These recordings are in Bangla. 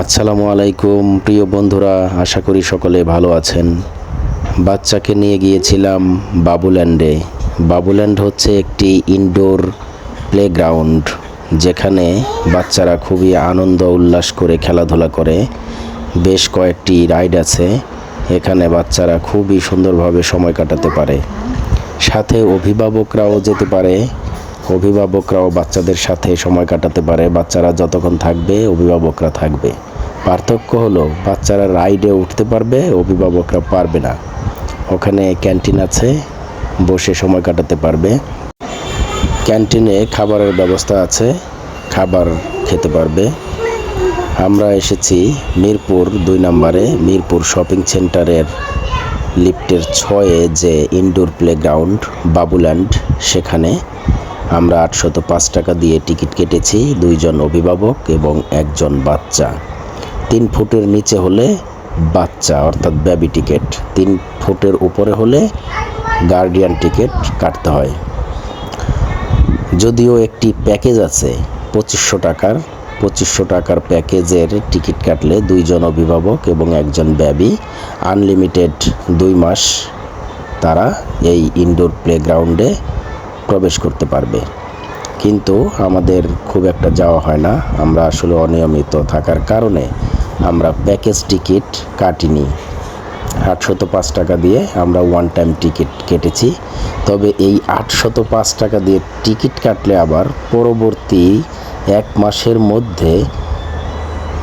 আসসালামু আলাইকুম, প্রিয় বন্ধুরা, আশা করি সকলে ভালো আছেন। বাচ্চাকে নিয়ে গিয়েছিলাম বাবুল্যান্ডে। বাবুল্যান্ড হচ্ছে একটি ইনডোর প্লেগ্রাউন্ড যেখানে বাচ্চারা খুবই আনন্দ, উল্লাস করে খেলাধুলা করে। বেশ কয়েকটি রাইড আছে, এখানে বাচ্চারা খুবই সুন্দরভাবে সময় কাটাতে পারে। সাথে অভিভাবকরাও যেতে পারে। অভিভাবকরাও বাচ্চাদের সাথে সময় কাটাতে পারে। বাচ্চারা যতক্ষণ থাকবে, অভিভাবকরা থাকবে। পার্থক্য হলো, বাচ্চারা রাইডে উঠতে পারবে, অভিভাবকরা পারবে না। ওখানে ক্যান্টিন আছে, বসে সময় কাটাতে পারবে। ক্যান্টিনে খাবারের ব্যবস্থা আছে, খাবার খেতে পারবে। আমরা এসেছি মিরপুর দুই নম্বরে, মিরপুর শপিং সেন্টারের লিফটের ছয়ে যে ইনডোর প্লেগ্রাউন্ড, বাবুল্যান্ড, সেখানে। আমরা আটশত পাঁচ টাকা দিয়ে টিকিট কেটেছি, দুইজন অভিভাবক এবং একজন বাচ্চা। তিন ফুটের নিচে হলে বাচ্চা, অর্থাৎ ব্যাবি টিকিট তিন ফুটের উপরে হলে গার্ডিয়ান টিকিট কাটতে হয়। যদিও একটি প্যাকেজ আছে, পঁচিশশো টাকার পঁচিশশো টাকার প্যাকেজের টিকিট কাটলে দুইজন অভিভাবক এবং একজন বেবি আনলিমিটেড দুই মাস তারা এই ইনডোর প্লেগ্রাউন্ডে প্রবেশ করতে পারবে। কিন্তু আমাদের খুব একটা যাওয়া হয় না। আমরা আসলে অনিয়মিত থাকার কারণে আমরা প্যাকেজ টিকিট কাটিনি। আটশত পাঁচ টাকা দিয়ে আমরা ওয়ান টাইম টিকিট কেটেছি। তবে এই আটশত পাঁচ টাকা দিয়ে টিকিট কাটলে আবার পরবর্তী এক মাসের মধ্যে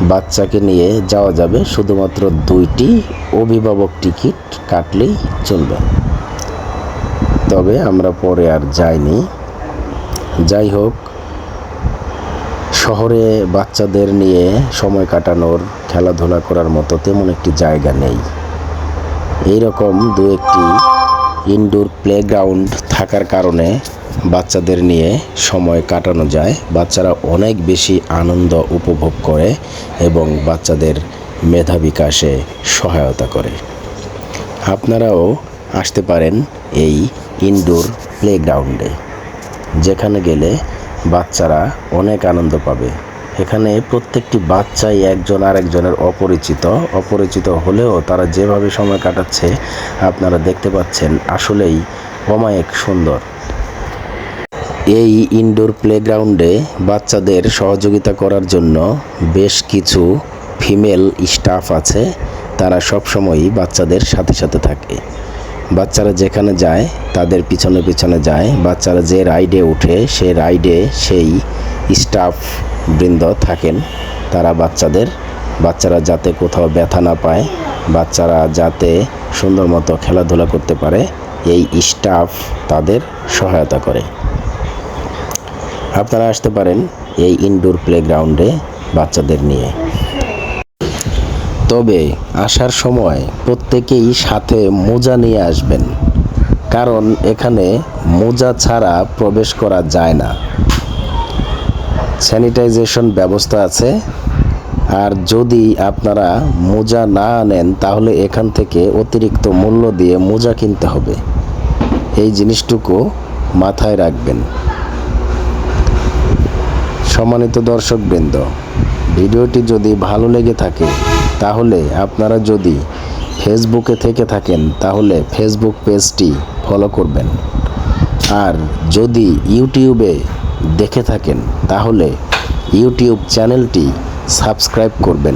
বাচ্চাকে নিয়ে যাওয়া যাবে। শুধুমাত্র দুইটি অভিভাবক টিকিট কাটলেই চলবে। তবে আমরা পরে আর যাইনি। যাই হোক শহরে বাচ্চাদের নিয়ে সময় কাটানোর, খেলাধুলা করার মতো তেমন একটি জায়গা নেই। এইরকম দু একটি ইনডোর প্লেগ্রাউন্ড থাকার কারণে বাচ্চাদের নিয়ে সময় কাটানো যায়। বাচ্চারা অনেক বেশি আনন্দ উপভোগ করে এবং বাচ্চাদের মেধা বিকাশে সহায়তা করে। আপনারাও আসতে পারেন এই ইনডোর প্লেগ্রাউন্ডে যেখানে গেলে বাচ্চারা অনেক আনন্দ পাবে। এখানে প্রত্যেকটি বাচ্চাই একজন আরেকজনের অপরিচিত অপরিচিত হলেও তারা যেভাবে সময় কাটাচ্ছে, আপনারা দেখতে পাচ্ছেন আসলেই অমায়িক সুন্দর। এই ইনডোর প্লেগ্রাউন্ডে বাচ্চাদের সহযোগিতা করার জন্য বেশ কিছু ফিমেল স্টাফ আছে। তারা সবসময়ই বাচ্চাদের সাথে সাথে থাকে। বাচ্চারা যেখানে যায়, তাদের পিছনে পিছনে যায়। বাচ্চারা যে রাইডে ওঠে সে রাইডে সেই স্টাফ বৃন্দ থাকেন। তারা বাচ্চাদের, বাচ্চারা যাতে কোথাও ব্যথা না পায়, বাচ্চারা যাতে সুন্দর মতো খেলাধুলা করতে পারে, এই স্টাফ তাদের সহায়তা করে। আপনারা আসতে পারেন এই ইনডোর প্লেগ্রাউন্ডে বাচ্চাদের নিয়ে। তবে আসার সময় প্রত্যেকেই সাথে মোজা নিয়ে আসবেন। কারণ এখানে মোজা ছাড়া প্রবেশ করা যায় না। স্যানিটাইজেশন ব্যবস্থা আছে। আর যদি আপনারা মোজা না আনেন, তাহলে এখান থেকে অতিরিক্ত মূল্য দিয়ে মোজা কিনতে হবে। এই জিনিসটুকু মাথায় রাখবেন। সম্মানিত দর্শকবৃন্দ, ভিডিওটি যদি ভালো লেগে থাকে, তাহলে আপনারা যদি ফেসবুকে থেকে থাকেন, তাহলে ফেসবুক পেজটি ফলো করবেন। আর যদি ইউটিউবে দেখে থাকেন, তাহলে ইউটিউব চ্যানেলটি সাবস্ক্রাইব করবেন,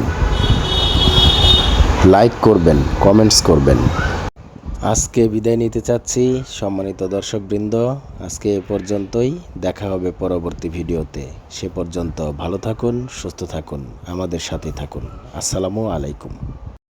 লাইক করবেন, কমেন্টস করবেন। আজকে বিদায় নিতে চাচ্ছি সম্মানিত দর্শকবৃন্দ। আজকে এ পর্যন্তই, দেখা হবে পরবর্তী ভিডিওতে। সে পর্যন্ত ভালো থাকুন, সুস্থ থাকুন, আমাদের সাথে থাকুন। আসসালামু আলাইকুম।